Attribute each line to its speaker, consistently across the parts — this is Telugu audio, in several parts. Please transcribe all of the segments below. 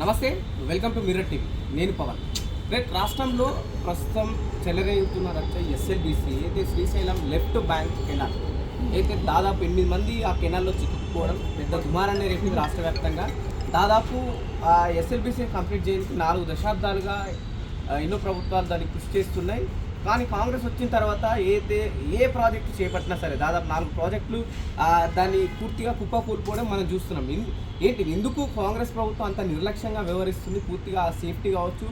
Speaker 1: నమస్తే వెల్కమ్ టు మిర్రర్ టీవీ. నేను పవన్. రేపు రాష్ట్రంలో ప్రస్తుతం చెలరేగుతున్న ఎస్ఎల్బిసి అయితే శ్రీశైలం లెఫ్ట్ బ్యాంక్ కెనాల్. అయితే దాదాపు ఎనిమిది మంది ఆ కెనాల్లో చిక్కుకుపోవడం పెద్ద దుమారాన్ని రేపింది రాష్ట్ర వ్యాప్తంగా. దాదాపు ఆ ఎస్ఎల్బిసి కంప్లీట్ చేయడానికి నాలుగు దశాబ్దాలుగా ఎన్నో ప్రభుత్వాలు దానికి కృషి చేస్తున్నాయి. కానీ కాంగ్రెస్ వచ్చిన తర్వాత ఏదైతే ఏ ప్రాజెక్టు చేపట్టినా సరే దాదాపు నాలుగు ప్రాజెక్టులు దాన్ని పూర్తిగా కుప్ప కూలిపోవడం మనం చూస్తున్నాం. ఎందు- ఏంటి ఎందుకు కాంగ్రెస్ ప్రభుత్వం అంత నిర్లక్ష్యంగా వ్యవహరిస్తుంది? పూర్తిగా ఆ సేఫ్టీ కావచ్చు.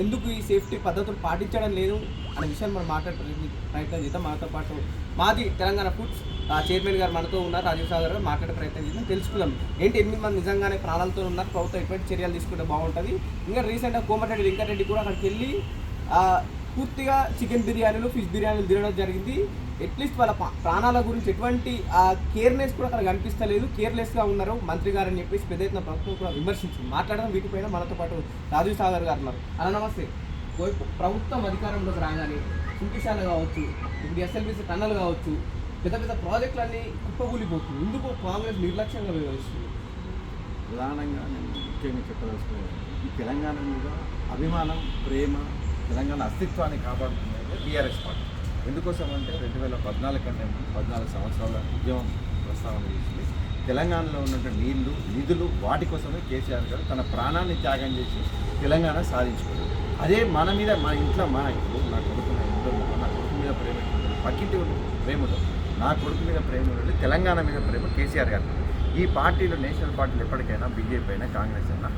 Speaker 1: ఎందుకు ఈ సేఫ్టీ పద్ధతులు పాటించడం లేదు? అనే విషయాన్ని మనం మాట్లాడే ప్రయత్నం చేద్దాం. మనతో పాటు మాది తెలంగాణ ఫుడ్స్. చైర్మన్ గారు మనతో ఉన్నారు. రాజీవ్ సాగర్ గారు మాట్లాడే ప్రయత్నం చేద్దాం. తెలుసుకుందాం. ఏంటి ఎనిమిది మంది నిజంగానే ప్రాణాలతో ఉన్నారు. ప్రభుత్వం ఎటువంటి చర్యలు తీసుకుంటే బాగుంటుంది? ఇంకా రీసెంట్గా కోమటిరెడ్డి వెంకటరెడ్డి కూడా అక్కడికి వెళ్ళి పూర్తిగా చికెన్ బిర్యానీలు ఫిష్ బిర్యానీలు తినడం జరిగింది. అట్లీస్ట్ వాళ్ళ ప్రాణాల గురించి ఎటువంటి కేర్నెస్ కూడా అక్కడ కనిపిస్తలేదు. కేర్లెస్గా ఉన్నారు మంత్రి గారు అని చెప్పేసి పెద్ద ఎత్తున ప్రభుత్వం కూడా విమర్శించింది. మాట్లాడడం వీటిపైన మనతో పాటు రాజీవ్ సాగర్ గారు ఉన్నారు. అలా నమస్తే. ప్రభుత్వం అధికారంలోకి రాగానే సుంకిశాల కావచ్చు ఇప్పుడు ఎస్ఎల్బిసి టన్నల్ కావచ్చు పెద్ద పెద్ద ప్రాజెక్టులన్నీ కుప్పకూలిపోతుంది ఎందుకు కాంగ్రెస్ నిర్లక్ష్యంగా వ్యవహరిస్తుంది.
Speaker 2: ప్రధానంగా నేను ముఖ్యంగా చెప్పదలుచుకున్నాను ఈ తెలంగాణ మీద అభిమానం ప్రేమ తెలంగాణ అస్తిత్వాన్ని కాపాడుతున్నది టీఆర్ఎస్ పార్టీ. ఎందుకోసం అంటే రెండు వేల పద్నాలుగు కంటే పద్నాలుగు సంవత్సరాల ఉద్యమం ప్రస్తావన చేసింది. తెలంగాణలో ఉన్నటువంటి నీళ్ళు నిధులు వాటి కోసమే కేసీఆర్ గారు తన ప్రాణాన్ని త్యాగం చేసి తెలంగాణ సాధించుకున్నారు. అదే మన మీద మా ఇంట్లో మా ఇప్పుడు నా కొడుకు నా ఇంట్లో నా కొడుకు మీద ప్రేమ పక్కింటి ప్రేమ నా కొడుకు మీద ప్రేమ ఉంటుంది. తెలంగాణ మీద ప్రేమ కేసీఆర్ గారు ఈ పార్టీలు నేషనల్ పార్టీలు ఎప్పటికైనా బీజేపీ అయినా కాంగ్రెస్ అయినా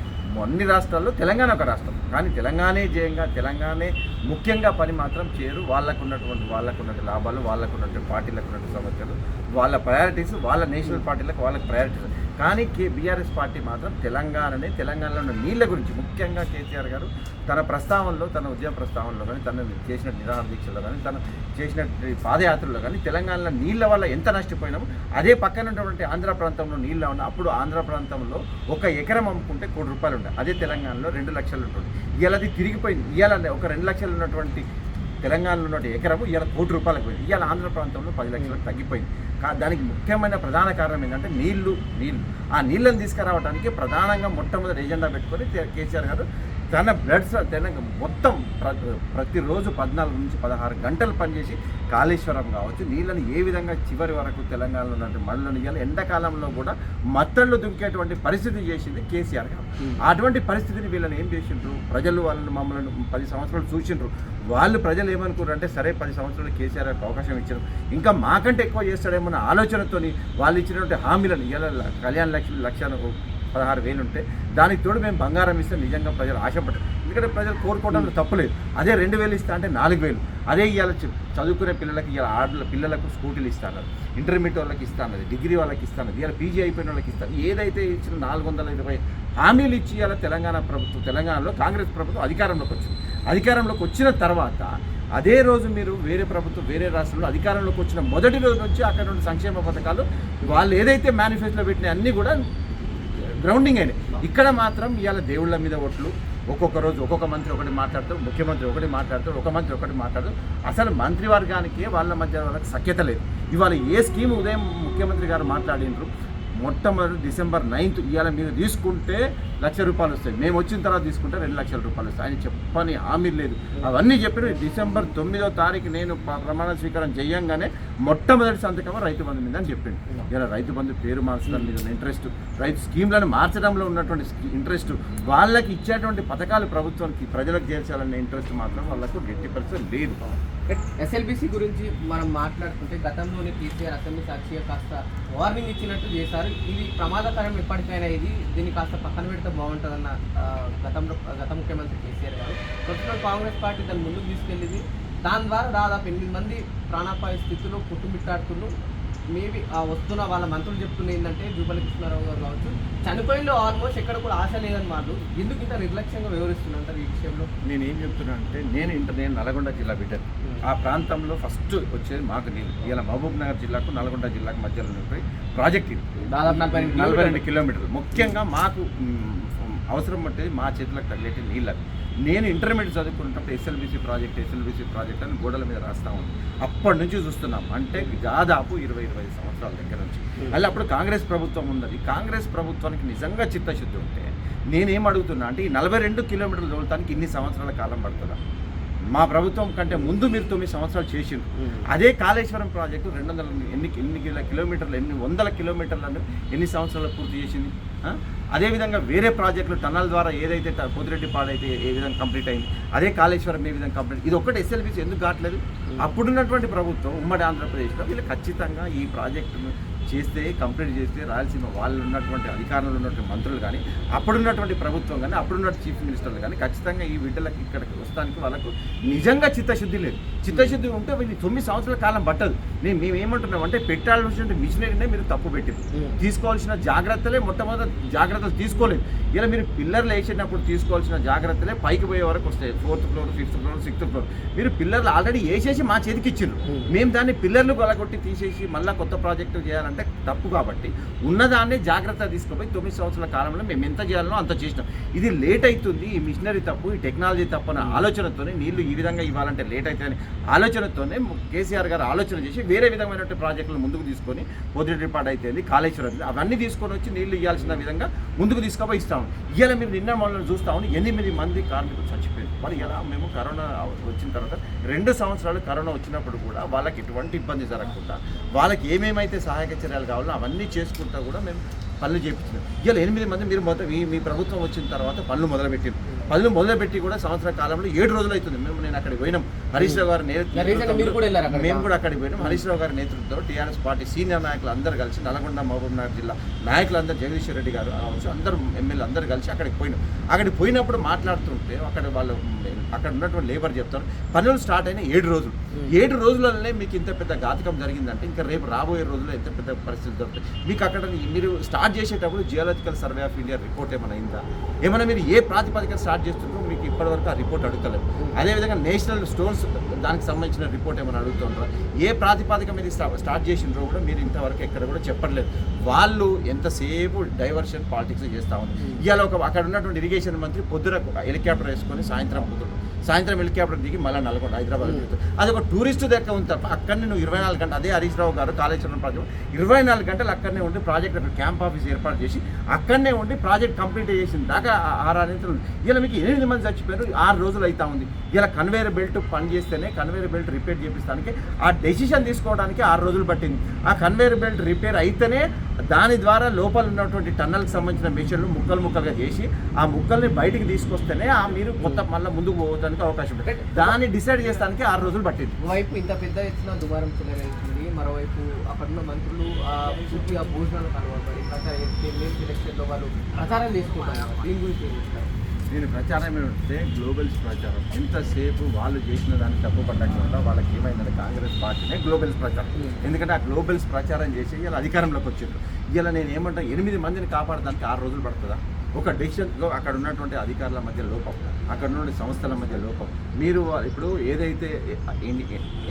Speaker 2: అన్ని రాష్ట్రాల్లో తెలంగాణ ఒక రాష్ట్రం. కానీ తెలంగాణే జయంగా తెలంగాణే ముఖ్యంగా పని మాత్రం చేయరు. వాళ్ళకు ఉన్నటువంటి వాళ్ళకు ఉన్నటువంటి లాభాలు వాళ్ళకు ఉన్నటువంటి పార్టీలకు ఉన్నటువంటి సమస్యలు వాళ్ళ ప్రయారిటీస్ వాళ్ళ నేషనల్ పార్టీలకు వాళ్ళకి ప్రయారిటీస్ కానీ కే బీఆర్ఎస్ పార్టీ మాత్రం తెలంగాణనే తెలంగాణలో ఉన్న నీళ్ళ గురించి ముఖ్యంగా కేసీఆర్ గారు తన ప్రస్తావనలో తన ఉద్యమ ప్రస్తావనలో కానీ తను చేసిన నిరాహార దీక్షలో కానీ తను చేసిన పాదయాత్రలో కానీ తెలంగాణలో నీళ్ళ వల్ల ఎంత నష్టపోయినామో అదే పక్కన ఉన్నటువంటి ఆంధ్ర ప్రాంతంలో నీళ్ళు ఉన్న అప్పుడు ఆంధ్ర ప్రాంతంలో ఒక ఎకరం అమ్ముకుంటే కోటి రూపాయలు ఉండే అదే తెలంగాణలో రెండు లక్షలు ఉంటుంది ఇవాళ అది తిరిగిపోయింది. ఇవాళ ఒక రెండు లక్షలు ఉన్నటువంటి తెలంగాణలో ఉన్న ఎకరము ఇవాళ కోటి రూపాయలకు పోయింది. ఇవాళ ఆంధ్ర ప్రాంతంలో పది లక్షలకు తగ్గిపోయింది. కా దానికి ముఖ్యమైన ప్రధాన కారణం ఏంటంటే నీళ్ళు నీళ్ళు. ఆ నీళ్ళని తీసుకురావడానికి ప్రధానంగా మొట్టమొదటి ఎజెండా పెట్టుకొని కేసీఆర్ గారు తన బ్లడ్ తన మొత్తం ప్ర ప్రతిరోజు పద్నాలుగు నుంచి పదహారు గంటలు పనిచేసి కాళేశ్వరం కావచ్చు నీళ్ళని ఏ విధంగా చివరి వరకు తెలంగాణలో ఉన్నటువంటి మళ్ళీ ఇవ్వాలి ఎండాకాలంలో కూడా మత్తళ్ళు దుంకేటువంటి పరిస్థితి చేసింది కేసీఆర్ గారు. అటువంటి పరిస్థితిని వీళ్ళని ఏం చేసిండ్రు? ప్రజలు వాళ్ళని మమ్మల్ని పది సంవత్సరాలు చూసిండ్రు. వాళ్ళు ప్రజలు ఏమనుకున్నారు అంటే సరే పది సంవత్సరాలు కేసీఆర్ గారికి అవకాశం ఇచ్చారు. ఇంకా మాకంటే ఎక్కువ చేస్తాడేమో అన్న ఆలోచనతోని వాళ్ళు ఇచ్చినటువంటి హామీలను ఇలా కళ్యాణ లక్ష్మి లక్ష్యాలు పదహారు వేలు ఉంటే దానికి తోడు మేము బంగారం ఇస్తే నిజంగా ప్రజలు ఆశపడ్డారు. ఎందుకంటే ప్రజలు కోరుకోవడంలో తప్పులేదు అదే రెండు వేలు ఇస్తా అంటే నాలుగు వేలు. అదే ఇవాళ చదువుకునే పిల్లలకి ఇవాళ ఆడల పిల్లలకు స్కూటీలు ఇస్తాను ఇంటర్మీడియట్ వాళ్ళకి ఇస్తాను డిగ్రీ వాళ్ళకి ఇస్తాను ఇవాళ పీజీ అయిపోయిన వాళ్ళకి ఇస్తాను ఏదైతే ఇచ్చిన నాలుగు వందల ఇరవై హామీలు ఇచ్చి ఇవాళ తెలంగాణ ప్రభుత్వం తెలంగాణలో కాంగ్రెస్ ప్రభుత్వం అధికారంలోకి వచ్చింది. అధికారంలోకి వచ్చిన తర్వాత అదే రోజు మీరు వేరే ప్రభుత్వం వేరే రాష్ట్రంలో అధికారంలోకి వచ్చిన మొదటి రోజు నుంచి అక్కడ ఉన్న సంక్షేమ పథకాలు వాళ్ళు ఏదైతే మేనిఫెస్టోలో పెట్టిన అన్నీ కూడా గ్రౌండింగ్ అయినాయి ఇక్కడ మాత్రం ఇవాళ దేవుళ్ళ మీద ఓట్లు ఒక్కొక్క రోజు ఒక్కొక్క మంత్రి ఒకటి మాట్లాడతారు ముఖ్యమంత్రి ఒకటి మాట్లాడతారు ఒక మంత్రి ఒకటి మాట్లాడతారు అసలు మంత్రివర్గానికి వాళ్ళ మధ్య వాళ్ళకి సఖ్యత లేదు. ఇవాళ ఏ స్కీమ్ ఉదయం ముఖ్యమంత్రి గారు మాట్లాడినరు మొట్టమొదటి డిసెంబర్ నైన్త్ ఇవాళ మీరు తీసుకుంటే లక్ష రూపాయలు వస్తాయి. మేము వచ్చిన తర్వాత తీసుకుంటే రెండు లక్షల రూపాయలు వస్తాయి. ఆయన చెప్పని హామీ లేదు. అవన్నీ చెప్పిన డిసెంబర్ తొమ్మిదో తారీఖు నేను ప్రమాణ స్వీకారం చేయంగానే మొట్టమొదటి సంతకం రైతు బంధు మీద అని చెప్పిండు. ఇలా రైతు బంధు పేరు మార్చడం మీద ఇంట్రెస్ట్ రైతు స్కీమ్లను మార్చడంలో ఉన్నటువంటి ఇంట్రెస్ట్ వాళ్ళకి ఇచ్చేటువంటి పథకాలు ప్రభుత్వానికి ప్రజలకు చేర్చాలనే ఇంట్రెస్ట్ మాత్రం వాళ్ళకు గట్టి పరిస్థితి లేదు.
Speaker 1: ఎస్ఎల్బిసి గురించి మనం మాట్లాడుకుంటే గతంలోనే కేసీఆర్ అసెంబ్లీ సాక్షిగా కాస్త వార్నింగ్ ఇచ్చినట్టు చేశారు. ఇది ప్రమాదకరం ఎప్పటికైనా ఇది. దీన్ని కాస్త పక్కన పెడితే బాగుంటుందన్న గతంలో గత ముఖ్యమంత్రి కేసీఆర్ గారు. ప్రస్తుతం కాంగ్రెస్ పార్టీ దాన్ని ముందుకు తీసుకెళ్ళింది. దాని ద్వారా దాదాపు ఎనిమిది మంది ప్రాణాపాయ స్థితిలో కుట్టుమిట్టాడుతున్నారు మేబీ ఆ వస్తున్న వాళ్ళ మంత్రులు చెప్తున్న ఏంటంటే జూపల్లి కృష్ణారావు గారు కావచ్చు. చనిపోయిన ఆల్మోస్ట్ ఎక్కడ కూడా ఆశ లేదని వాళ్ళు. ఎందుకు ఇంత నిర్లక్ష్యంగా వివరిస్తున్నారు ఈ విషయంలో?
Speaker 2: నేను ఏం చెప్తున్నా అంటే నేను ఇంటర్ నేను నల్గొండ జిల్లా బిడ్డ ఆ ప్రాంతంలో ఫస్ట్ వచ్చేది మాకు నీళ్ళు ఇలా మహబూబ్ నగర్ జిల్లాకు నల్గొండ జిల్లాకు మధ్యలో ఉన్నటువంటి ప్రాజెక్ట్ ఇది.
Speaker 1: దాదాపు నలభై
Speaker 2: రెండు కిలోమీటర్లు. ముఖ్యంగా మాకు అవసరం పట్టేది మా చేతులకు తగిలేటి నీళ్ళు అవి. నేను ఇంటర్మీడియట్ చదువుకున్నప్పుడు ఎస్ఎల్బిసి ప్రాజెక్ట్ ఎస్ఎల్బిసి ప్రాజెక్ట్ అని గోడల మీద రాస్తా ఉంది అప్పటి నుంచి చూస్తున్నాం. అంటే దాదాపు ఇరవై ఇరవై సంవత్సరాల దగ్గర నుంచి. మళ్ళీ అప్పుడు కాంగ్రెస్ ప్రభుత్వం ఉన్నది. కాంగ్రెస్ ప్రభుత్వానికి నిజంగా చిత్తశుద్ధి ఉంటే నేనేం అడుగుతున్నా అంటే ఈ నలభై రెండు కిలోమీటర్లు తోలటానికి ఇన్ని సంవత్సరాల కాలం పడుతుందా? మా ప్రభుత్వం కంటే ముందు మీరు తొమ్మిది సంవత్సరాలు చేసిండ్రు. అదే కాళేశ్వరం ప్రాజెక్టు రెండు వందల ఎన్ని ఎన్ని కిలో కిలోమీటర్లు ఎన్ని వందల కిలోమీటర్లను ఎన్ని సంవత్సరాలు పూర్తి చేసింది? అదేవిధంగా వేరే ప్రాజెక్టులు టన్నల్ ద్వారా ఏదైతే పోతిరెడ్డి పాడైతే ఏ విధంగా కంప్లీట్ అయింది అదే కాళేశ్వరం ఏ విధంగా కంప్లీట్ ఇది ఒక్కటి ఎస్ఎల్బిసి ఎందుకు కావట్లేదు? అప్పుడున్నటువంటి ప్రభుత్వం ఉమ్మడి ఆంధ్రప్రదేశ్లో వీళ్ళు ఖచ్చితంగా ఈ ప్రాజెక్టును చేస్తే కంప్లీట్ చేస్తే రాయలసీమ వాళ్ళు ఉన్నటువంటి అధికారంలో ఉన్నటువంటి మంత్రులు కానీ అప్పుడున్నటువంటి ప్రభుత్వం కానీ అప్పుడున్న చీఫ్ మినిస్టర్లు కానీ ఖచ్చితంగా ఈ బిడ్డలకు ఇక్కడికి వస్తానికి వాళ్ళకు నిజంగా చిత్తశుద్ధి లేదు. చిత్తశుద్ధి ఉంటే వీళ్ళు తొమ్మిది సంవత్సరాల కాలం పట్టదు. నేను మేము ఏమంటున్నాం అంటే పెట్టాల్సిన మిషనరీనే మీరు తప్పు పెట్టింది తీసుకోవాల్సిన జాగ్రత్తలే మొట్టమొదటి జాగ్రత్తలు తీసుకోలేదు. ఇలా మీరు పిల్లర్లు వేసేటప్పుడు తీసుకోవాల్సిన జాగ్రత్తలే పైకి పోయే వరకు వస్తాయి. Fourth floor fifth floor sixth floor. మీరు పిల్లర్లు ఆల్రెడీ వేసేసి మా చేతికి ఇచ్చిండ్రు మేము దాన్ని పిల్లర్లు కొలగొట్టి తీసేసి మళ్ళీ కొత్త ప్రాజెక్టు చేయాలంటే తప్పు కాబట్టి ఉన్నదాన్ని జాగ్రత్త తీసుకుపోయి తొమ్మిది సంవత్సరాల కాలంలో మేము ఎంత చేయాలనో అంత చేసినాం. ఇది లేట్ అవుతుంది ఈ మిషనరీ తప్పు ఈ టెక్నాలజీ తప్పు అనే ఆలోచనతోనే నీళ్ళు ఈ విధంగా ఇవ్వాలంటే లేట్ అవుతుందని ఆలోచనతోనే కేసీఆర్ గారు ఆలోచన చేసి వేరే విధమైనటువంటి ప్రాజెక్టులు ముందుకు తీసుకొని పొద్దుటిపాటు అయితే కాళేశ్వరం అయితే అవన్నీ తీసుకొని వచ్చి నీళ్ళు ఇవ్వాల్సిన విధంగా ముందుకు తీసుకుపోయి ఇస్తాము. ఇవాళ మీరు నిన్న మనల్ని చూస్తామని ఎనిమిది మంది కార్మికులు చచ్చిపోయారు. మరి ఎలా మేము కరోనా వచ్చిన తర్వాత రెండు సంవత్సరాలు కరోనా వచ్చినప్పుడు కూడా వాళ్ళకి ఎటువంటి ఇబ్బంది జరగకుండా వాళ్ళకి ఏమేమైతే సహాయక చర్యలు కావాలో అవన్నీ చేసుకుంటా కూడా మేము పనులు చేపించినాం ఇవాళ ఎనిమిది మంది మీరు మొదట మీ మీ ప్రభుత్వం వచ్చిన తర్వాత పనులు మొదలుపెట్టారు. పనులు మొదలుపెట్టి కూడా సంవత్సర కాలంలో ఏడు రోజులు అవుతుంది. మేము నేను అక్కడికి పోయినాం. హరీష్ రావు గారి
Speaker 1: అక్కడికి?
Speaker 2: మేము కూడా అక్కడికి పోయినాం. హరీష్ రావు గారి నేతృత్వంలో టీఆర్ఎస్ పార్టీ సీనియర్ నాయకులు అందరూ కలిసి నల్గొండ మహబూబ్ నగర్ జిల్లా నాయకులందరూ జగదీశ్వర్ రెడ్డి గారు కావచ్చు అందరూ ఎమ్మెల్యే అందరూ కలిసి అక్కడికి పోయినాం. అక్కడికి పోయినప్పుడు మాట్లాడుతుంటే అక్కడ వాళ్ళు అక్కడ ఉన్నటువంటి లేబర్ చెప్తారు. పనులు స్టార్ట్ అయిన ఏడు రోజులు. ఏడు రోజులలోనే మీకు ఇంత పెద్ద ఘాతకం జరిగిందంటే ఇంకా రేపు రాబోయే రోజుల్లో ఎంత పెద్ద పరిస్థితి దొరుకుతాయి. మీకు అక్కడ మీరు స్టార్ట్ చేసేటప్పుడు geological survey of India report ఏమైనా అయిందా? ఏమైనా మీరు ఏ ప్రాతిపదికన స్టార్ట్ చేస్తున్నారో మీకు ఇప్పటివరకు ఆ రిపోర్ట్ అడుగుతలేదు. అదేవిధంగా నేషనల్ స్టోన్స్ దానికి సంబంధించిన రిపోర్ట్ ఏమైనా అడుగుతుంటారా ఏ ప్రాతిపదిక మీద స్టా- స్టార్ట్ చేసిండ్రో కూడా మీరు ఇంతవరకు ఎక్కడ కూడా చెప్పట్లేదు. వాళ్ళు ఎంతసేపు డైవర్షన్ పాలిటిక్స్ చేస్తా ఉన్నారు. ఇవాళ ఒక అక్కడ ఉన్నటువంటి ఇరిగేషన్ మంత్రి పొద్దున ఒక హెలికాప్టర్ వేసుకొని సాయంత్రం పొద్దున సాయంత్రం హెలికాప్టర్ దిగి మళ్ళీ నల్గొండ హైదరాబాద్. అది ఒక టూరిస్ట్ దగ్గర ఉంది తప్ప అక్కడనే నువ్వు ఇరవై నాలుగు గంటలు అదే హరీష్ రావు గారు కాళేశ్వరం ప్రాజెక్ట్ ఇరవై నాలుగు గంటలు అక్కడనే ఉండి ప్రాజెక్ట్ అక్కడ క్యాంప్ ఆఫీస్ ఏర్పాటు చేసి అక్కడనే ఉండి ప్రాజెక్ట్ కంప్లీట్ చేసిన దాకా ఆ- ఆరు అనంతరం ఇలా మీకు ఎనిమిది మంది చచ్చిపోయారు ఆరు రోజులు అవుతా ఉంది. ఇలా కన్వేయర్ బెల్ట్ పని చేస్తేనే కన్వేయర్ బెల్ట్ రిపేర్ చేపిస్తానికి ఆ డెసిషన్ తీసుకోవడానికి ఆరు రోజులు పట్టింది. ఆ కన్వేయర్ బెల్ట్ రిపేర్ అయితేనే దాని ద్వారా లోపల ఉన్నటువంటి టన్నల్కి సంబంధించిన మిషన్లు ముక్కలు ముక్కలుగా చేసి ఆ ముక్కల్ని బయటికి తీసుకొస్తేనే ఆ మీరు కొత్త మళ్ళీ ముందుకు పోవడానికి అవకాశం ఉంటుంది. దాన్ని డిసైడ్ చేస్తానికి ఆరు రోజులు పట్టింది.
Speaker 1: ఒకవైపు ఇంత పెద్ద ఎత్తున దుమారం చెలరేగుతుంది మరోవైపు అక్కడున్న మంత్రులు ఆ పూర్తిగా భోజనాలు కలవబడి ప్రచారం ఎలక్షన్లో వాళ్ళు ప్రచారం చేసుకుంటారు. దీని గురించి?
Speaker 2: నేను ప్రచారం ఏమంటే గ్లోబల్స్ ప్రచారం. ఎంతసేపు వాళ్ళు చేసిన దాన్ని తప్పు పట్టకుండా వాళ్ళకి ఏమైందంటే కాంగ్రెస్ పార్టీనే గ్లోబల్స్ ప్రచారం. ఎందుకంటే ఆ గ్లోబల్స్ ప్రచారం చేసి ఇలా అధికారంలోకి వచ్చిండ్రు. ఇలా నేను ఏమంటా ఎనిమిది మందిని కాపాడడానికి ఆరు రోజులు పడుతుందా? ఒక డెసిషన్లో అక్కడ ఉన్నటువంటి అధికారుల మధ్య లోపం అక్కడ ఉన్నటువంటి సంస్థల మధ్య లోపం. మీరు ఇప్పుడు ఏదైతే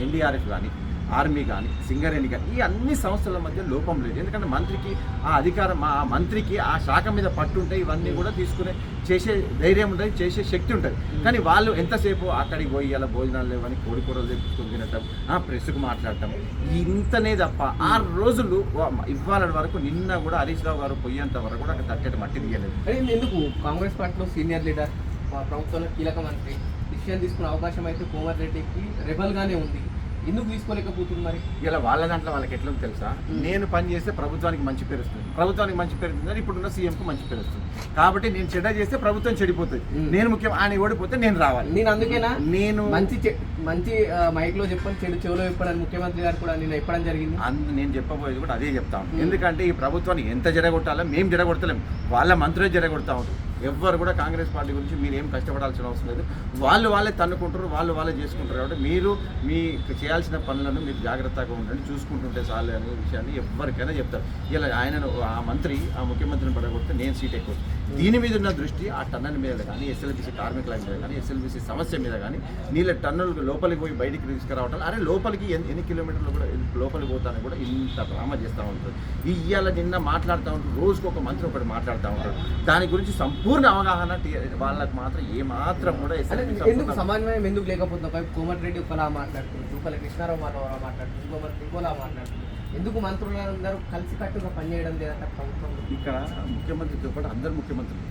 Speaker 2: ఎన్డీఆర్ఎఫ్ కానీ ఆర్మీ కానీ సింగరేణి కానీ ఈ అన్ని సంస్థల మధ్య లోపం లేదు. ఎందుకంటే మంత్రికి ఆ అధికారం ఆ మంత్రికి ఆ శాఖ మీద పట్టుంటే ఇవన్నీ కూడా తీసుకునే చేసే ధైర్యం ఉంటుంది చేసే శక్తి ఉంటుంది. కానీ వాళ్ళు ఎంతసేపు అక్కడికి పోయి ఇలా భోజనాలు లేవని కోడి కూరలు తెప్పించుకొని తినటం ఆ ప్రెస్కు మాట్లాడటం ఇంతనే తప్ప ఆరు రోజులు ఇవాళ వరకు నిన్న కూడా హరీష్ రావు గారు పోయేంత వరకు కూడా అక్కడ తట్టేటి మట్టి తీయలేదు.
Speaker 1: ఎందుకు? కాంగ్రెస్ పార్టీలో సీనియర్ లీడర్ ప్రభుత్వంలో కీలక మంత్రి డిసిషన్ తీసుకునే అవకాశం అయితే కోమర్ రెడ్డికి రెబల్గానే ఉంది. ఎందుకు తీసుకోలేకపోతుంది మరి?
Speaker 2: ఇలా వాళ్ళ దాంట్లో వాళ్ళకి ఎట్లా తెలుసా? నేను పని చేస్తే ప్రభుత్వానికి మంచి పేరు వస్తుంది. ప్రభుత్వానికి మంచి పేరు వస్తుంది ఇప్పుడున్న సీఎంకు మంచి పేరు వస్తుంది. కాబట్టి నేను చెడ్డ చేస్తే ప్రభుత్వం చెడిపోతుంది. నేను ముఖ్యం ఆయన ఓడిపోతే నేను రావాలి.
Speaker 1: నేను అందుకేనా?
Speaker 2: నేను
Speaker 1: మంచి మంచి మైక్లో చెప్పని చెడు చెవులో చెప్పడానికి ముఖ్యమంత్రి గారు కూడా నేను చెప్పడం జరిగింది.
Speaker 2: అందు నేను చెప్పబోయేది కూడా అదే చెప్తాను ఎందుకంటే ఈ ప్రభుత్వాన్ని ఎంత జడగొట్టాలో మేము జడగొడతలేం. వాళ్ళ మంత్రులే జడగొడతా ఉంటారు ఎవ్వరు కూడా కాంగ్రెస్ పార్టీ గురించి మీరు ఏం కష్టపడాల్సిన అవసరం లేదు. వాళ్ళు వాళ్ళే తన్నుకుంటారు వాళ్ళు వాళ్ళే చేసుకుంటారు కాబట్టి మీరు మీ చేయాల్సిన పనులను మీరు జాగ్రత్తగా ఉండండి చూసుకుంటుంటే చాలు అనే విషయాన్ని ఎవరికైనా చెప్తారు. ఇలా ఆయనను ఆ మంత్రి ఆ ముఖ్యమంత్రిని పడగొడితే నేను సీట్ ఎక్కువ. దీని మీద ఉన్న దృష్టి ఆ టన్నుల మీద కానీ ఎస్ఎల్బిసి కార్మికుల మీద కానీ ఎస్ఎల్బిసి సమస్య మీద కానీ నీళ్ళ టన్నులు లోపలికి పోయి బయటికి తీసుకురావటం అరే లోపలికి ఎన్ని ఎన్ని కిలోమీటర్లు కూడా లోపలికి పోతాను కూడా ఇంత డ్రామా చేస్తూ ఉంటారు. ఇవాళ నిన్న మాట్లాడుతూ ఉంటారు రోజుకు ఒక మంత్రి ఒకటి మాట్లాడుతూ ఉంటారు దాని గురించి సంపూర్ణ అవగాహన టీ- వాళ్ళకి మాత్రం ఏ మాత్రం కూడా
Speaker 1: ఎందుకు సమన్వయం ఎందుకు లేకపోతుంది? ఒకవైపు కోమటిరెడ్డి ఒకలా మాట్లాడుతుంది ఇంకొకరు కృష్ణారావు మాధవరావు మాట్లాడుతుంది ఇంకో మంత్రి ఇంకోలా మాట్లాడుతుంది. ఎందుకు మంత్రులందరూ కలిసి కట్టుగా పనిచేయడం లేదంటే ప్రభుత్వం?
Speaker 2: ఇక్కడ ముఖ్యమంత్రితో పాటు అందరు ముఖ్యమంత్రులు.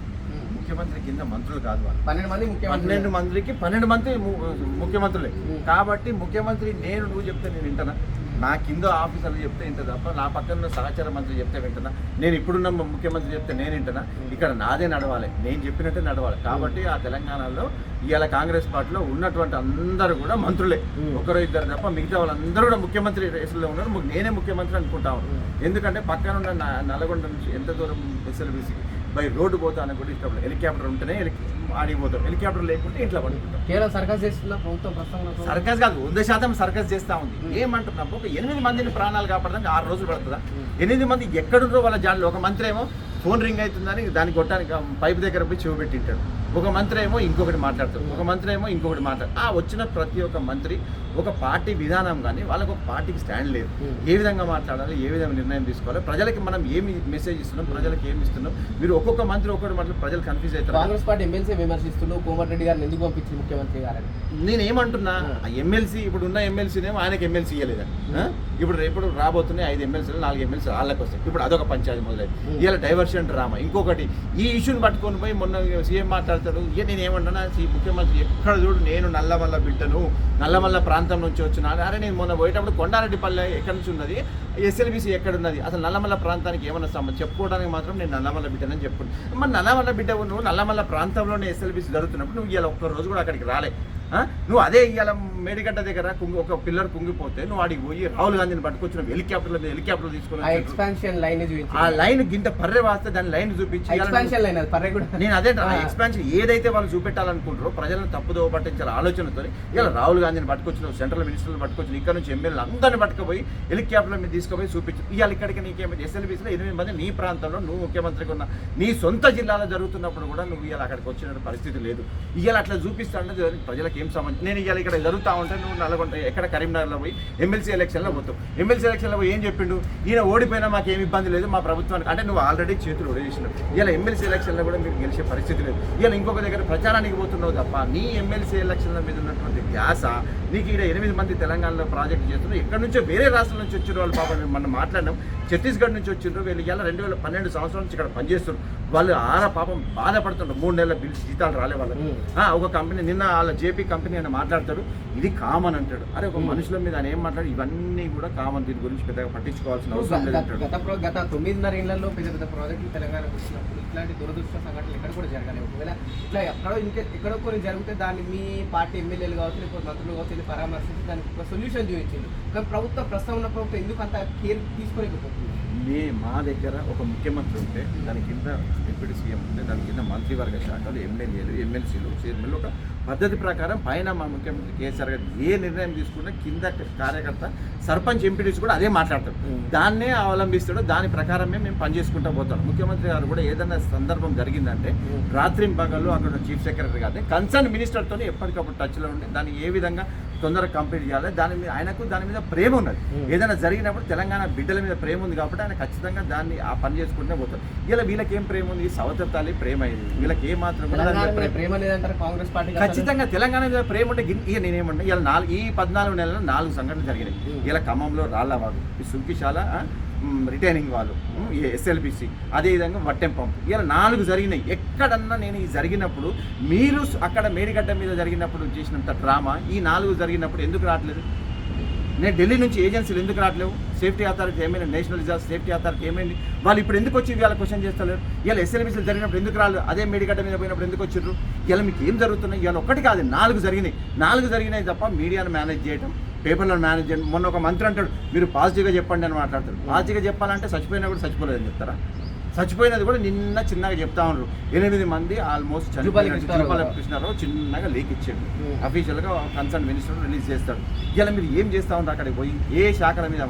Speaker 2: ముఖ్యమంత్రి కింద మంత్రులు కాదు వాళ్ళు.
Speaker 1: పన్నెండు మంది ముఖ్యమంత్రి
Speaker 2: పన్నెండు మందికి పన్నెండు మంది ముఖ్యమంత్రులే. కాబట్టి ముఖ్యమంత్రి నేను నువ్వు చెప్తే నేను వింటానా? నా కింద ఆఫీసర్లు చెప్తే ఇంత తప్ప నా పక్కన సహచార మంత్రి చెప్తే వింటనా నేను ఇప్పుడున్న ముఖ్యమంత్రి చెప్తే నేను వింటనా ఇక్కడ నాదే నడవాలి. నేను చెప్పినట్టే నడవాలి. కాబట్టి ఆ తెలంగాణలో ఇవాళ కాంగ్రెస్ పార్టీలో ఉన్నటువంటి అందరూ కూడా మంత్రులే. ఒకరు ఇద్దరు తప్ప మిగతా వాళ్ళందరూ కూడా ముఖ్యమంత్రి రేసులో ఉన్నారు. నేనే ముఖ్యమంత్రి అనుకుంటా. ఎందుకంటే పక్కన ఉన్న నల్గొండ నుంచి ఎంత దూరం ఎస్ఎల్బీసీకి బై రోడ్డు పోతానని కూడా ఇష్టం. హెలికాప్టర్ ఉంటేనే హెలి ఆడికి పోతాం హెలికాప్టర్ లేకుంటే ఇంట్లో పడుకుంటాం
Speaker 1: కేవలం సర్కస్ చేస్తున్న ప్రభుత్వం ప్రస్తుతం
Speaker 2: సర్కస్ కాదు వంద శాతం సర్కస్ చేస్తా ఉంది. ఏమంటున్నాం ఒక ఎనిమిది మందిని ప్రాణాలు కాపాడడానికి ఆరు రోజులు పడుతుందా? ఎనిమిది మంది ఎక్కడుందో వాళ్ళ జాడలో ఒక మంత్రి ఏమో ఫోన్ రింగ్ అవుతుందని దాన్ని కొట్టడానికి పైపు దగ్గర పోయి చెవి పెట్టింటాడు. ఒక మంత్రి ఏమో ఇంకొకటి మాట్లాడతాడు. ఒక మంత్రి ఏమో ఇంకొకటి మాట్లాడు ఆ వచ్చిన ప్రతి ఒక్క మంత్రి ఒక పార్టీ విధానం కానీ వాళ్ళకు ఒక పార్టీకి స్టాండ్ లేదు. ఏ విధంగా మాట్లాడాలి ఏ విధంగా నిర్ణయం తీసుకోవాలి ప్రజలకి మనం ఏమి మెసేజ్ ఇస్తున్నాం ప్రజలకు ఏమి ఇస్తున్నాం? మీరు ఒక్కొక్క మంత్రి ఒక్కొక్కటి మాట్లాడి ప్రజలు కన్ఫ్యూజ్ అవుతారు.
Speaker 1: కాంగ్రెస్ పార్టీ ఎమ్మెల్సీ విమర్శిస్తున్నారు కోమటిరెడ్డి గారిని ఎందుకు పంపించింది ముఖ్యమంత్రి గారని
Speaker 2: నేను ఏమంటున్నా ఆ ఎమ్మెల్సీ ఇప్పుడు ఉన్న ఎమ్మెల్సీనేమో ఆయనకి ఎమ్మెల్సీ ఇవ్వలేదని ఆ? ఇప్పుడు ఇప్పుడు రాబోతున్నాయి ఐదు ఎమ్మెల్సీలు నాలుగు ఎమ్మెల్సీ వాళ్ళకి వస్తాయి ఇప్పుడు అదొక పంచాయతీ మొదలైంది.
Speaker 1: Hmm.
Speaker 2: ఇలా పర్సెంట్ డ్రామా ఇంకొకటి ఈ ఇష్యూని పట్టుకొని పోయి మొన్న సీఎం మాట్లాడతాడు. ఇక నేను ఏమంటున్నా ముఖ్యమంత్రి ఎక్కడ చూడు నేను నల్లమల్ల బిడ్డను నల్లమల్ల ప్రాంతం నుంచి వచ్చిన. అరే నేను మొన్న పోయేటప్పుడు కొండారెడ్డిపల్లె ఎక్కడి నుంచి ఉన్నది? ఎస్ఎల్బిసి ఎక్కడ ఉన్నది? అసలు నల్లమల్ల ప్రాంతానికి ఏమన్నా సంబంధం? చెప్పుకోవడానికి మాత్రం నేను నల్లమల్ల బిడ్డనని చెప్పుకుంటాను మరి నల్లమల్ల బిడ్డ నువ్వు నల్లమల్ల ప్రాంతంలోనే ఎస్ఎల్బిసి జరుగుతున్నప్పుడు నువ్వు ఇలా ఒక్క రోజు కూడా అక్కడికి రాలే. నువ్వు అదే ఇవాళ మేడిగడ్డ దగ్గర కుంగి ఒక పిల్లర్ కుంగిపోతే నువ్వు ఆడికి పోయి రాహుల్ గాంధీని పట్టుకొచ్చిన హెలికాప్టర్ల మీద హెలికాప్టర్ తీసుకొని
Speaker 1: ఎక్స్పాన్షన్ లైన్
Speaker 2: ఆ లైన్ గింత పర్రె వాస్తే దాని లైన్ చూపించి
Speaker 1: ఎక్స్పాన్షన్ లైన్ పర్రె కూడా.
Speaker 2: నేను అదే. ఎక్స్పాన్షన్ ఏదైతే వాళ్ళు చూపెట్టాలనుకుంటారో ప్రజలను తప్పుదోవ పట్టించాలి ఆలోచనతో ఇలా రాహుల్ గాంధీని పట్టుకొచ్చిన సెంట్రల్ మినిస్టర్లు పట్టుకొచ్చిన ఇక్కడ నుంచి ఎమ్మెల్యేలు అందరిని పట్టుకుపోయి హెలికాప్టర్ల మీద తీసుకుపోయి చూపించు. ఇవాళ ఇక్కడికి నీకేమైతే ఎస్ఎల్బీసీలో ఎనిమిది మంది నీ ప్రాంతంలో నువ్వు ముఖ్యమంత్రిగా ఉన్న. నీ సొంత జిల్లాలో జరుగుతున్నప్పుడు కూడా నువ్వు ఇవాళ అక్కడికి వచ్చిన పరిస్థితి లేదు. ఇవాళ అట్లా చూపిస్తా అంటే ప్రజలకు ఏం సంబంధం? నేను ఇవాళ ఇక్కడ జరుగుతా ఉంటే నువ్వు నల్గొండ ఎక్కడ కరీంనగర్లో పోయి ఎమ్మెల్సీ ఎలక్షన్లో పోతావు. ఎమ్మెల్సీ ఎలక్షన్లో పోయి ఏం చెప్పిండు? ఈయన ఓడిపోయినా మాకు ఏమి ఇబ్బంది లేదు మా ప్రభుత్వానికి. అంటే నువ్వు ఆల్రెడీ చేతులు ఓడేసినావు ఇలా ఎమ్మెల్సీ ఎలక్షన్లో కూడా మీరు గెలిచే పరిస్థితి లేదు. ఇలా ఇంకొక దగ్గర ప్రచారానికి పోతున్నావు తప్ప నీ ఎమ్మెల్సీ ఎలక్షన్ల మీద ఉన్నటువంటి ధ్యాస నీకు ఇక్కడ ఎనిమిది మంది తెలంగాణలో ప్రాజెక్ట్ చేస్తున్నావు ఇక్కడ నుంచో వేరే రాష్ట్రం నుంచి వచ్చిన వాళ్ళు పాపం మేము మనం మాట్లాడినాం ఛత్తీస్గఢ్ నుంచి వచ్చిండ్రు. వీళ్ళు ఇలా రెండు వేల పన్నెండు సంవత్సరాల నుంచి ఇక్కడ పనిచేస్తున్నారు. వాళ్ళు ఆర పాపం బాధపడుతున్నారు మూడు నెలల బిల్స్ జీతాలు రాలే వాళ్ళకి. ఆ, ఒక కంపెనీ నిన్న వాళ్ళ జేపీ కంపెనీ అని మాట్లాడతాడు. ఇది కామన్ అంటాడు. అరే ఒక. మనుషుల మీద ఆయన ఏం మాట్లాడు? ఇవన్నీ కూడా కామన్. దీని గురించి పెద్దగా పట్టించుకోవాల్సిన అవసరం లేదు
Speaker 1: గత-
Speaker 2: అంటాడు.
Speaker 1: గత ప్ర- గత తొమ్మిదిన్నర ఏళ్ళలో పెద్ద పెద్ద ప్రాజెక్టులు తెలంగాణకు వచ్చినప్పుడు ఇట్లాంటి దురదృష్ట సంఘటనలు ఎక్కడ కూడా జరగలేదు ఒకవేళ ఇట్లా ఎక్కడో ఇంకే ఎక్కడో కొన్ని జరిగితే దాన్ని మీ పార్టీ ఎమ్మెల్యేలు కావచ్చు లేకపోతే మంత్రులు కావచ్చు వెళ్ళి పరామర్శించి దానికి ఒక సొల్యూషన్ చూపించింది కానీ ప్రభుత్వం ప్రస్తుతం ఉన్న ప్రభుత్వం ఎందుకు అంత కేర్ తీసుకోలేకపోతుంది?
Speaker 2: మే మా దగ్గర ఒక ముఖ్యమంత్రి ఉంటే దాని కింద డిప్యూటీ సీఎం ఉంటే దాని కింద మంత్రివర్గ శాఖలు ఎమ్మెల్యేలు ఎమ్మెల్సీలు చైర్మన్లు ఒక పద్ధతి ప్రకారం పైన మా ముఖ్యమంత్రి కేసీఆర్ గారు ఏ నిర్ణయం తీసుకున్నా కింద కార్యకర్త సర్పంచ్ ఎంపీటీస్ కూడా అదే మాట్లాడతారు. దాన్నే అవలంబిస్తాడు. దాని ప్రకారమే మేము పనిచేసుకుంటూ పోతాం. ముఖ్యమంత్రి గారు కూడా ఏదైనా సందర్భం జరిగిందంటే. రాత్రి పగలు అక్కడ చీఫ్ సెక్రటరీ గారిని కన్సర్న్ మినిస్టర్తో ఎప్పటికప్పుడు టచ్లో ఉండి దాన్ని ఏ విధంగా తొందరగా కంప్లీట్ చేయాలి. దాని మీద ఆయనకు దాని మీద ప్రేమ ఉన్నది. ఏదైనా జరిగినప్పుడు తెలంగాణ బిడ్డల మీద ప్రేమ ఉంది కాబట్టి ఆయన ఖచ్చితంగా దాన్ని ఆ పని చేసుకుంటూనే పోతారు ఇలా వీళ్ళకి ఏం ప్రేమ ఉంది? సవత తల్లి ప్రేమ అయింది వీళ్ళకి ఏ మాత్రం ప్రేమ
Speaker 1: లేదంటారు కాంగ్రెస్ పార్టీ
Speaker 2: ఖచ్చితంగా తెలంగాణ మీద ప్రేమ ఉంటే ఇక నేనేమన్నా ఇలా నాలుగు ఈ పద్నాలుగు నెలల్లో నాలుగు సంఘటనలు జరిగినాయి. ఇలా ఖమ్మంలో రాళ్ళవాడు ఈ సుంకిశాల రిటైనింగ్ వాళ్ళు ఎస్ఎల్బిసి అదేవిధంగా వట్టెం పంపు. ఇలా నాలుగు జరిగినాయి. ఎక్కడన్నా నేను ఈ జరిగినప్పుడు మీరు అక్కడ మేడిగడ్డ మీద జరిగినప్పుడు చేసినంత డ్రామా ఈ నాలుగు జరిగినప్పుడు ఎందుకు రావట్లేదు? నేను ఢిల్లీ నుంచి ఏజెన్సీలు ఎందుకు రావట్లేవు? సేఫ్టీ అథారిటీ ఏమైనా నేషనల్ డిజాస్టర్ సేఫ్టీ అథారిటీ ఏమైంది? వాళ్ళు ఇప్పుడు ఎందుకు వచ్చి ఇవాళ క్వశ్చన్ చేస్తలేరు? ఇలా ఎస్ఎల్బీసీలు జరిగినప్పుడు ఎందుకు రాలేదు? అదే మేడిగడ్డ మీద పోయినప్పుడు ఎందుకు వచ్చిర్రు? ఇలా మీకు ఏం జరుగుతున్నాయి? ఇవాళ ఒకటి కాదు నాలుగు జరిగినాయి. నాలుగు జరిగినాయి తప్ప మీడియాను మేనేజ్ చేయడం పేపర్లను మేనేజ్ మొన్న ఒక మంత్రి అంటాడు మీరు పాజిటివ్గా చెప్పండి అని మాట్లాడతారు పాజిటివ్గా చెప్పాలంటే చచ్చిపోయినా కూడా చచ్చిపోలేదని చెప్తారా? చచ్చిపోయినది కూడా నిన్న చిన్నగా చెప్తా ఉన్నారు. ఎనిమిది మంది ఆల్మోస్ట్ చనిపోయినట్టు
Speaker 1: కృష్ణారావు.
Speaker 2: చిన్నగా లీక్ ఇచ్చాడు. అఫీషియల్గా కన్సర్న్ మినిస్టర్ రిలీజ్ చేస్తాడు. ఇలా మీరు ఏం చేస్తా ఉంటారు అక్కడికి పోయి? ఏ శాఖల మీద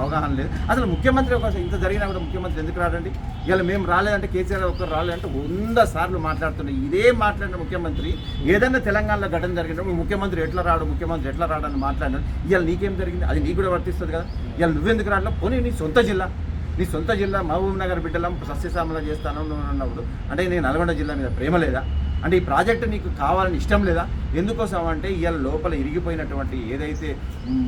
Speaker 2: అవగాహన లేదు. అసలు ముఖ్యమంత్రి ఒక ఇంత జరిగినా కూడా ముఖ్యమంత్రి ఎందుకు రాడండి? ఇలా మేము రాలేదంటే కేసీఆర్ ఒకరు రాలేదంటే వంద సార్లు మాట్లాడుతున్నాయి. ఇదే మాట్లాడిన ముఖ్యమంత్రి ఏదైనా తెలంగాణలో ఘటన జరిగినప్పుడు ముఖ్యమంత్రి ఎట్లా రాడు ముఖ్యమంత్రి ఎట్లా రాడు అని మాట్లాడినాడు. ఇవాళ నీకేం జరిగింది? అది నీకు కూడా వర్తిస్తుంది కదా. ఇవాళ నువ్వెందుకు రావట్లేదు పోనీ నీ సొంత జిల్లా. నీ సొంత జిల్లా మహబూబ్ నగర్ బిడ్డలం సస్యశ్యామల చేస్తాను అన్నప్పుడు. అంటే నేను నల్గొండ జిల్లా మీద ప్రేమ లేదా? అంటే ఈ ప్రాజెక్టు నీకు కావాలని ఇష్టం లేదా? ఎందుకోసం అంటే ఇవాళ లోపల ఇరిగిపోయినటువంటి ఏదైతే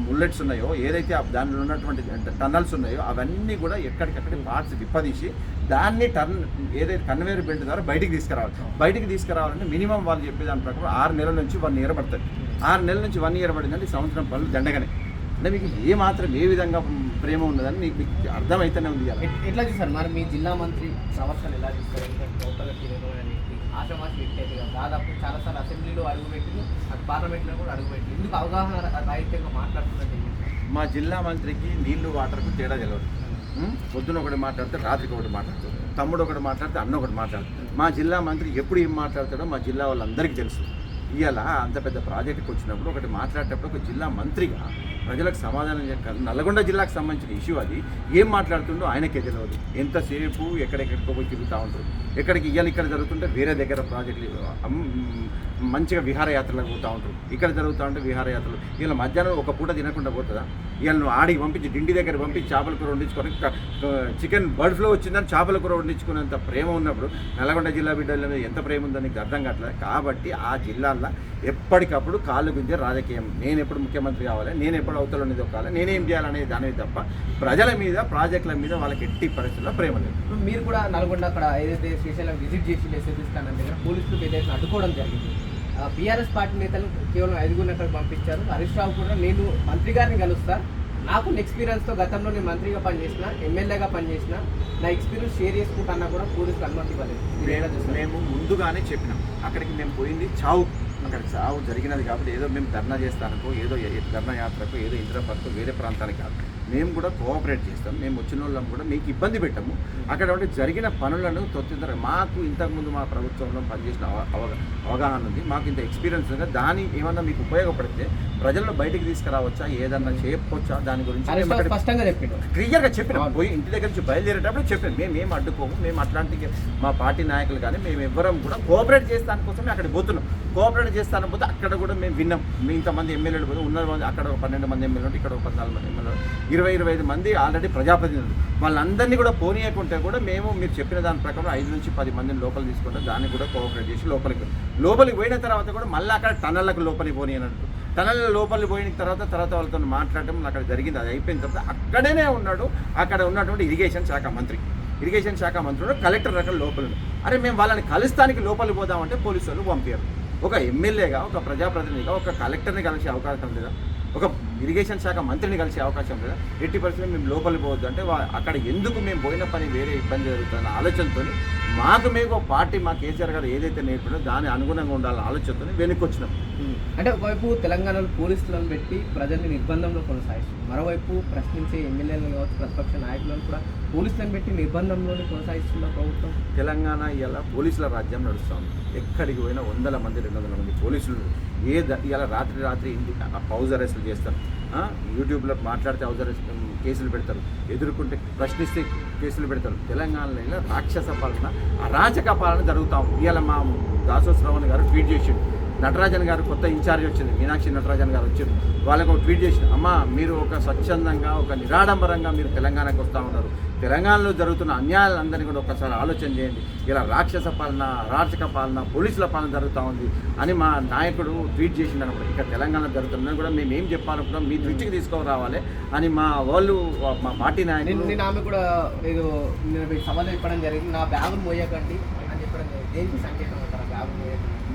Speaker 2: బుల్లెట్స్ ఉన్నాయో ఏదైతే ఆ దానిలో ఉన్నటువంటి టన్నల్స్ ఉన్నాయో అవన్నీ కూడా ఎక్కడికక్కడ పార్ట్స్ విప్పదీసి దాన్ని టర్న్ ఏదైతే కన్వేర్ బెల్ట్ ద్వారా బయటికి తీసుకురావాలి. బయటికి తీసుకురావాలంటే మినిమం వాళ్ళు చెప్పే దాని ప్రకారం ఆరు నెలల నుంచి వన్ ఇయర్ పడుతుంది. ఆరు నెలల నుంచి వన్ ఇయర్ పడిందంటే సంవత్సరం పనులు దండగనే. అంటే మీకు ఏ మాత్రం ఏ విధంగా ప్రేమ ఉన్నదని మీకు అర్థమైతేనే ఉంది
Speaker 1: ఎట్లా చూస్తారు? మరి మీ జిల్లా మంత్రి ప్రవర్తన ఎలా చూస్తారు? ఎందుకంటే టోటల్గా తిరగడం ఆశామాషి వ్యక్తి అయితే కాదు. దాదాపు చాలాసార్లు అసెంబ్లీలో అడుగుపెట్టింది అటు పార్లమెంట్లో కూడా అడుగుపెట్టింది ఎందుకు అవగాహన ర- రాహిత్యంగా మాట్లాడుతున్నట్టు
Speaker 2: మా జిల్లా మంత్రికి నీళ్ళు వాటర్కు తేడా తెలియదు? పొద్దున ఒకటి మాట్లాడితే రాత్రికి ఒకటి మాట్లాడతాడు తమ్ముడు ఒకటి మాట్లాడితే అన్న ఒకటి మాట్లాడతాడు మా జిల్లా మంత్రి ఎప్పుడు ఏం మాట్లాడతాడో మా జిల్లా వాళ్ళందరికీ తెలుసు. ఇవాళ అంత పెద్ద ప్రాజెక్టుకి వచ్చినప్పుడు ఒకటి మాట్లాడేటప్పుడు ఒక జిల్లా మంత్రిగా ప్రజలకు సమాధానం చెప్పాలి నల్గొండ జిల్లాకు సంబంధించిన ఇష్యూ అది. ఏం మాట్లాడుతుండో ఆయనకే తెలియదు ఎంతసేపు ఎక్కడెక్కడికో పోయి తిరుగుతూ ఉంటారు. ఎక్కడికి ఇవాళ ఇక్కడ జరుగుతుంటే వేరే దగ్గర ప్రాజెక్టులు మంచిగా విహారయాత్రలకు పోతూ ఉంటారు. ఇక్కడ జరుగుతూ ఉంటే విహారయాత్రలు. ఇలా మధ్యాహ్నం ఒక పూట తినకుండా పోతుందా? ఇవాళ నువ్వు ఆడికి పంపించి డిండి దగ్గర పంపించి చేపల కూర వండించుకొని చికెన్ బర్డ్ ఫ్లో వచ్చిందని చేపల కూర వండించుకునేంత ప్రేమ ఉన్నప్పుడు నల్గొండ జిల్లా బిడ్డల మీద ఎంత ప్రేమ ఉందని నీకు అర్థం కావట్లేదు. కాబట్టి ఆ జిల్లా జిల్లాల్లో ఎప్పటికప్పుడు కాళ్ళు గుంజే రాజకీయం. నేను ఎప్పుడు ముఖ్యమంత్రి కావాలి నేను ఎప్పుడు అవతల ఉన్నది ఒకాలి నేనేం చేయాలనేది దాని మీద తప్ప ప్రజల మీద ప్రాజెక్టుల మీద వాళ్ళకి ఎట్టి పరిస్థితుల్లో ప్రేమ లేదు.
Speaker 1: మీరు కూడా నల్గొండ అక్కడ ఏదైతే శ్రీశైలం విజిట్ చేసి ఎస్ఎస్ఎస్ స్థానం దగ్గర పోలీసులకు ఏదైతే అడ్డుకోవడం జరిగింది బీఆర్ఎస్ పార్టీ నేతలు కేవలం ఐదుగురిని అక్కడికి పంపించారు. హరీష్ రావు కూడా నేను మంత్రి గారిని కలుస్తా నాకున్న ఎక్స్పీరియన్స్తో గతంలో నేను మంత్రిగా పనిచేసిన ఎమ్మెల్యేగా పనిచేసిన నా ఎక్స్పీరియన్స్ షేర్ చేసుకుంటున్నా కూడా పోలీసులు అనుమతి ఇవ్వలేదు. చూస్తారు?
Speaker 2: మేము ముందుగానే చెప్పినాం. అక్కడికి మేము పోయింది చావు. అక్కడ సావు జరిగినది కాబట్టి ఏదో మేము ధర్నా చేస్తానుకో ఏదో ధర్నా యాత్రకు ఏదో ఇంద్రపర్కు వేరే ప్రాంతానికి కాదు. మేము కూడా కోఆపరేట్ చేస్తాం. మేము వచ్చిన వాళ్ళం కూడా మీకు ఇబ్బంది పెట్టాము. అక్కడ ఉంటే జరిగిన పనులను తొత్తిందర మాకు ఇంతకుముందు మా ప్రభుత్వంలో పనిచేసిన అవ అవగా- అవగాహన ఉంది. మాకు ఇంత ఎక్స్పీరియన్స్ ఉంది. దాని ఏమన్నా మీకు ఉపయోగపడితే ప్రజలను బయటికి తీసుకురావచ్చా? ఏదన్నా చేయవచ్చా దాని గురించి అక్కడ-
Speaker 1: స్పష్టంగా చెప్పిండు.
Speaker 2: క్లియర్గా చెప్పిన. పోయి ఇంటి దగ్గర నుంచి బయలుదేరేటప్పుడు చెప్పాను. మేము ఏం అడ్డుకోము. మేము అట్లాంటి మా పార్టీ నాయకులు కానీ మేము ఎవ్వరం కూడా కోఆపరేట్ చేస్తాను కోసమే అక్కడికి పోతున్నాం. కోఆపరేట్ చేస్తాను పోతే అక్కడ కూడా మేము విన్నాం. ఇంతమంది ఎమ్మెల్యేలు పోతే ఉన్న మంది అక్కడ ఒక పన్నెండు మంది ఎమ్మెల్యేలు ఇక్కడ ఒక పద్నాలుగు మంది ఎమ్మెల్యేలు ఇరవై ఇరవై ఐదు మంది ఆల్రెడీ ప్రజాప్రతినిధులు. వాళ్ళందరినీ కూడా పోనీయకుంటే కూడా మేము మీరు చెప్పిన దాని ప్రకారం ఐదు నుంచి పది మందిని లోపల తీసుకుంటే దాన్ని కూడా కోఆపరేట్ చేసి లోపలికి లోపలికి పోయిన తర్వాత కూడా మళ్ళీ అక్కడ టన్నళ్ళకు లోపలికి పోనీ తనలో లోపలికి పోయిన తర్వాత తర్వాత వాళ్ళతో మాట్లాడటం అక్కడ జరిగింది. అది అయిపోయిన తర్వాత అక్కడనే ఉన్నాడు. అక్కడ ఉన్నటువంటి ఇరిగేషన్ శాఖ మంత్రి. ఇరిగేషన్ శాఖ మంత్రులు కలెక్టర్ రకం లోపల అరే మేము వాళ్ళని కలుస్తానికి లోపలికి పోదామంటే పోలీసు వాళ్ళు పంపారు. ఒక ఎమ్మెల్యేగా ఒక ప్రజాప్రతినిధిగా ఒక కలెక్టర్ని కలిసే అవకాశం లేదా? ఒక ఇరిగేషన్ శాఖ మంత్రిని కలిసే అవకాశం లేదా? ఎట్టి పరిస్థితుల్లో మేము లోపలికి పోవద్దు అంటే అక్కడ ఎందుకు మేము పోయిన పని వేరే ఇబ్బంది జరుగుతుందన్న ఆలోచనతో మాకు మేము ఒక పార్టీ మా కేసీఆర్ గారు ఏదైతే నేర్పినో దాని అనుగుణంగా ఉండాలన్న ఆలోచనతో వెనక్కి వచ్చినాం
Speaker 1: అంటే ఒకవైపు తెలంగాణలో పోలీసులను పెట్టి ప్రజల్ని నిర్బంధంలో కొనసాగిస్తుంది మరోవైపు ప్రశ్నించే ఎమ్మెల్యేలను కావచ్చు ప్రతిపక్ష నాయకులను కూడా పోలీసులను పెట్టి నిర్బంధంలోనే కొనసాగిస్తున్న ప్రభుత్వం.
Speaker 2: తెలంగాణ ఇలా పోలీసుల రాజ్యం నడుస్తుంది. ఎక్కడికి పోయినా వందల మంది రెండు వందల మంది పోలీసులు ఏ ఇలా రాత్రి రాత్రి ఇంటి హౌస్ అరెస్టులు చేస్తారు. యూట్యూబ్లో మాట్లాడితే హౌస్ అరెస్ట్ కేసులు పెడతారు ఎదుర్కొంటే ప్రశ్నిస్తే కేసులు పెడతారు. తెలంగాణలో ఇలా రాక్షస పాలన అరాచక పాలన జరుగుతాం ఇవాళ మా దాసోశ్రవణ్ గారు ట్వీట్ చేసిండు. నటరాజన్ గారు కొత్త ఇన్ఛార్జ్ వచ్చింది మీనాక్షి నటరాజన్ గారు వచ్చారు. వాళ్ళకు ఒక ట్వీట్ చేసిన అమ్మ మీరు ఒక స్వచ్ఛందంగా ఒక నిరాడంబరంగా మీరు తెలంగాణకు వస్తూ ఉన్నారు. తెలంగాణలో జరుగుతున్న అన్యాయాలందరినీ కూడా ఒకసారి ఆలోచన చేయండి. ఇలా రాక్షస పాలన రాజక పాలన పోలీసుల పాలన జరుగుతూ ఉంది అని మా నాయకుడు ట్వీట్ చేసిండనప్పుడు ఇక తెలంగాణ జరుగుతుందని కూడా మేము ఏం చెప్పాలనుకున్నాం మీ దృష్టికి తీసుకురావాలి అని మా వాళ్ళు మా పార్టీ
Speaker 1: నేను
Speaker 2: నాయకులు
Speaker 1: నేను ఆమె కూడా ఏదో నేను మీకు సవాల్ చెప్పడం జరిగింది. నా బ్యాగులు మోయకండి అని చెప్పడం జరిగింది. దేనికి సంకేతం అంటారు బ్యాగులు మోయకండి
Speaker 2: నే-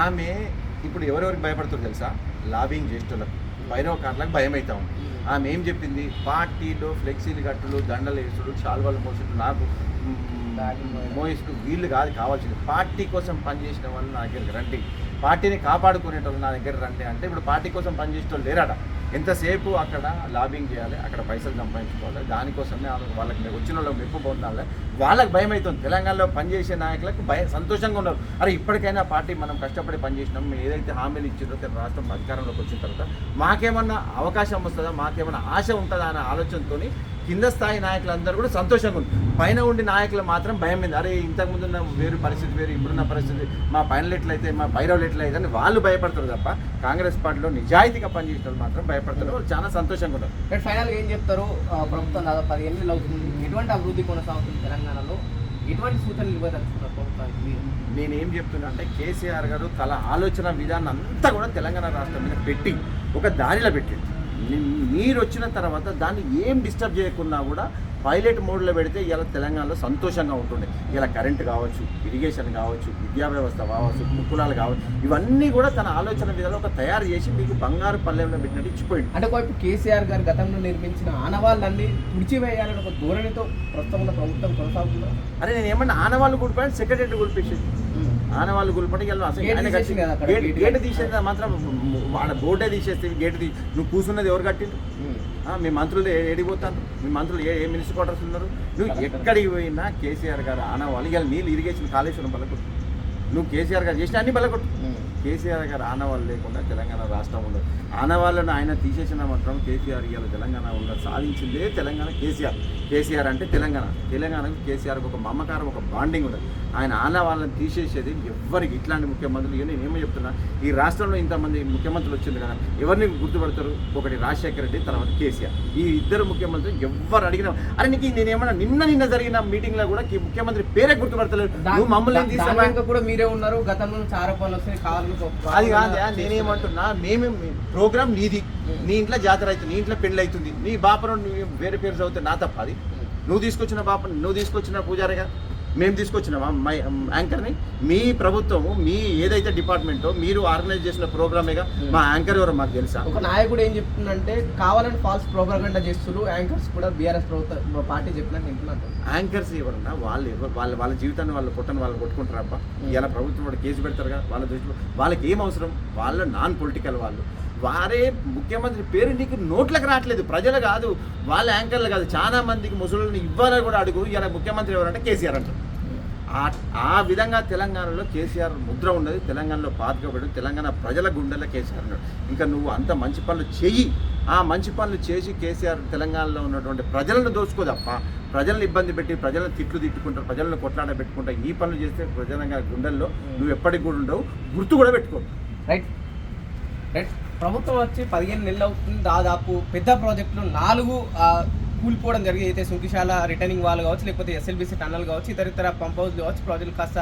Speaker 2: ఆమె ఇప్పుడు ఎవరెవరికి భయపడుతుందో తెలుసా? లాబింగ్ చేసేటోళ్ళకు బైరోకార్లకు భయం అవుతా ఉంది ఆమె ఏం చెప్పింది? పార్టీలో ఫ్లెక్సీలు కట్టులు దండలు వేసుడు చాల్వాలు మోసుడు నాకు మ్, మోయిస్తుడు వీళ్ళు కాదు కావాల్సింది. పార్టీ కోసం పనిచేసిన వాళ్ళు నా దగ్గరికి రండి. పార్టీని కాపాడుకునేటోళ్ళు నా దగ్గర రండి అంటే ఇప్పుడు పార్టీ కోసం పనిచేసేటోళ్ళు లేరట. ఎంతసేపు అక్కడ లాబింగ్ చేయాలి అక్కడ పైసలు సంపాదించుకోవాలి దానికోసమే వాళ్ళకి వచ్చిన వాళ్ళకి మెప్పు పొందాలి వాళ్ళకి భయం అవుతుంది. తెలంగాణలో పనిచేసే నాయకులకు భయం సంతోషంగా ఉన్నారు. అరే ఇప్పటికైనా పార్టీ మనం కష్టపడి పనిచేసినాం ఏదైతే హామీలు ఇచ్చిందో రాష్ట్రం అధికారంలోకి వచ్చిన తర్వాత మాకేమన్నా అవకాశం వస్తుందా మాకేమన్నా ఆశ ఉంటుందా అనే ఆలోచనతో కింద స్థాయి నాయకులందరూ కూడా సంతోషంగా ఉంది పైన ఉండి నాయకులు మాత్రం భయం మీద అరే ఇంతకుముందు ఉన్న వేరు పరిస్థితి వేరు ఇప్పుడున్న పరిస్థితి మా పైనలు ఎట్లయితే మా పైరవులు ఎట్లయితే అని వాళ్ళు భయపడతారు తప్ప కాంగ్రెస్ పార్టీలో నిజాయితీగా పనిచేసిన మాత్రం భయపడతారు. వాళ్ళు చాలా సంతోషంగా ఉన్నారు.
Speaker 1: బట్ ఫైనల్గా ఏం చెప్తారు? ప్రభుత్వం దాదాపు పదిహేను నెలలు అవుతుంది. ఎటువంటి అభివృద్ధి కొనసాగుతుంది తెలంగాణలో? ఎటువంటి సూచనలు ఇవ్వదలుచుకున్నారు ప్రభుత్వానికి మీరు?
Speaker 2: నేనేం చెప్తున్నా అంటే కేసీఆర్ గారు తల ఆలోచన విధానం అంతా కూడా తెలంగాణ రాష్ట్రం మీద పెట్టి ఒక దారిలో పెట్టింది. మీరు వచ్చిన తర్వాత దాన్ని ఏం డిస్టర్బ్ చేయకున్నా కూడా పైలట్ మోడ్లో పెడితే ఇలా తెలంగాణలో సంతోషంగా ఉంటుండే. ఇలా కరెంట్ కావచ్చు ఇరిగేషన్ కావచ్చు విద్యా వ్యవస్థ కావచ్చు ముక్కులాలు కావచ్చు ఇవన్నీ కూడా తన ఆలోచన విధానం ఒక తయారు చేసి మీకు బంగారు పల్లెంలో పెట్టినట్టు ఇచ్చిపోయింది
Speaker 1: అంటే ఒకవైపు కేసీఆర్ గారు గతంలో నిర్మించిన ఆనవాళ్ళన్నీ తుడిచివేయాలని ఒక ధోరణితో ప్రస్తుతం ఉన్న ప్రభుత్వం కొనసాగుతుందా?
Speaker 2: అరే నేను ఏమన్నా ఆనవాళ్ళు కూలిపోయాను సెక్రటరీ కూలిపేసి ఆనవాళ్ళు ఇలా అసలు
Speaker 1: గేట్.
Speaker 2: తీసేది మాత్రం వాళ్ళ బోర్డే తీసేస్తే గేట్ తీ నువ్వు కూర్చున్నది ఎవరు కట్టిండు ఆ, మీ మంత్రులు ఏడిపోతారు మీ మంత్రులు ఏ ఏ మినిస్టర్ క్వార్టర్స్ ఉన్నారు? నువ్వు ఎక్కడికి పోయినా కేసీఆర్ గారు ఆనవాళ్ళు ఇవాళ నీళ్ళు ఇరిగేషన్ కాళేశ్వరం బలకొట్టు నువ్వు కేసీఆర్ గారు చేసిన అన్ని బలకొట్టు కేసీఆర్ గారు ఆనవాళ్ళు లేకుండా తెలంగాణ రాష్ట్రం ఉండదు. ఆనవాళ్ళను ఆయన తీసేసిన మాత్రం కేసీఆర్ ఇవాళ తెలంగాణ ఉండదు. సాధించిందే తెలంగాణ కేసీఆర్. కేసీఆర్ అంటే తెలంగాణ. తెలంగాణకు కేసీఆర్కి ఒక మమకారం ఒక బాండింగ్ ఉండదు. ఆయన ఆనవాళ్ళని తీసేసేది ఎవ్వరికి. ఇట్లాంటి ముఖ్యమంత్రులు నేను ఏమో చెప్తున్నా. ఈ రాష్ట్రంలో ఇంతమంది ముఖ్యమంత్రులు వచ్చింది కదా ఎవరిని గుర్తుపడతారు? ఒకటి రాజశేఖర రెడ్డి తర్వాత కేసీఆర్. ఈ ఇద్దరు ముఖ్యమంత్రులు ఎవ్వరు అడిగినా అరే నీకు నేనేమన్నా నిన్న నిన్న జరిగిన మీటింగ్లో కూడా ఈ ముఖ్యమంత్రి పేరే గుర్తుపడతలేదు. నువ్వు మమ్మల్ని
Speaker 1: కూడా మీరే ఉన్నారు. గతంలో వస్తాయి కావాలని ఒక-
Speaker 2: అది కాదు నేనేమంటున్నా మేమే ప్రోగ్రామ్ నీది. నీ ఇంట్లో జాతర అవుతుంది నీ ఇంట్లో పెళ్ళి అవుతుంది. నీ బాపరం వేరే పేరు చదివితే నా తప్ప అది. నువ్వు తీసుకొచ్చిన బాప నువ్వు తీసుకొచ్చిన పూజారిగా. మేము తీసుకొచ్చినామా? మై యాంకర్ని? మీ ప్రభుత్వము మీ ఏదైతే డిపార్ట్మెంటో మీరు ఆర్గనైజ్ చేసిన ప్రోగ్రామేగా మా యాంకర్ ఎవరో మాకు తెలుసా?
Speaker 1: ఒక నాయకుడు ఏం చెప్తుందంటే కావాలని ఫాల్స్ ప్రోపగండా చేస్తున్నారు యాంకర్స్ కూడా బీఆర్ఎస్ ప్రభుత్వ పార్టీ చెప్పినట్టు
Speaker 2: యాంకర్స్ ఎవరన్నా వాళ్ళు ఎవరు వాళ్ళ వాళ్ళ జీవితాన్ని వాళ్ళు కొట్టని వాళ్ళు కొట్టుకుంటారు అబ్బా? ఇలా ప్రభుత్వం వాడు కేసు పెడతారు కదా వాళ్ళ దృష్టిలో వాళ్ళకి ఏం అవసరం? వాళ్ళు నాన్ పొలిటికల్ వాళ్ళు. వారే ముఖ్యమంత్రి పేరు నీకు నోట్లకు రావట్లేదు. ప్రజలు కాదు వాళ్ళ యాంకర్లు కాదు చాలా మందికి ముసలిని ఇవ్వాలని కూడా అడుగు. ఇలా ముఖ్యమంత్రి ఎవరంటే కేసీఆర్ అంటారు. ఆ- విధంగా తెలంగాణలో కేసీఆర్ ముద్ర ఉన్నది. తెలంగాణలో పాతకబడి తెలంగాణ ప్రజల గుండెల్లో కేసీఆర్ ఉన్నాడు. ఇంకా నువ్వు అంత మంచి పనులు చెయ్యి. ఆ మంచి పనులు చేసి కేసీఆర్ తెలంగాణలో ఉన్నటువంటి ప్రజలను దోచుకోదప్ప. ప్రజలను ఇబ్బంది పెట్టి ప్రజలను తిట్లు తిట్టుకుంటారు ప్రజలను కొట్లాడ పెట్టుకుంటా ఈ పనులు చేస్తే ప్రజలంగా గుండెల్లో నువ్వు ఎప్పటికి కూడా ఉండవు. గుర్తు కూడా పెట్టుకో.
Speaker 1: రైట్ రైట్ ప్రభుత్వం వచ్చి పదిహేను నెలలు అవుతుంది. దాదాపు పెద్ద ప్రాజెక్టులు నాలుగు కూలిపోవడం జరిగింది. అయితే సుంకిశాల రిటర్నింగ్ వాళ్ళు కావచ్చు లేకపోతే ఎస్ఎల్బిసి టన్నల్ కావచ్చు ఇతర ఇతర పంప్ హౌస్లు కావచ్చు ప్రాజెక్టులు కాస్త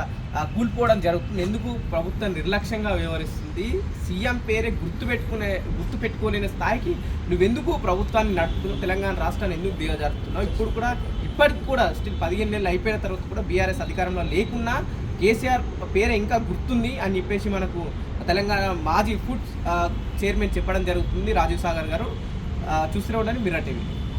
Speaker 1: కూలిపోవడం జరుగుతుంది. ఎందుకు ప్రభుత్వం నిర్లక్ష్యంగా వ్యవహరిస్తుంది? సీఎం పేరే గుర్తు పెట్టుకునే గుర్తు పెట్టుకోలేని స్థాయికి నువ్వెందుకు ప్రభుత్వాన్ని నడుపుతున్నావు? తెలంగాణ రాష్ట్రాన్ని ఎందుకు దిగజారుతున్నావు? ఇప్పుడు కూడా ఇప్పటికి కూడా స్టిల్ పదిహేను నెలలు అయిపోయిన తర్వాత కూడా బీఆర్ఎస్ అధికారంలో లేకున్నా కేసీఆర్ పేరే ఇంకా గుర్తుంది అని చెప్పేసి మనకు తెలంగాణ మాజీ ఫుడ్ చైర్మన్ చెప్పడం జరుగుతుంది రాజీవ్ సాగర్ గారు. చూస్తూనే ఉండండి మిర్రర్ టీవీ.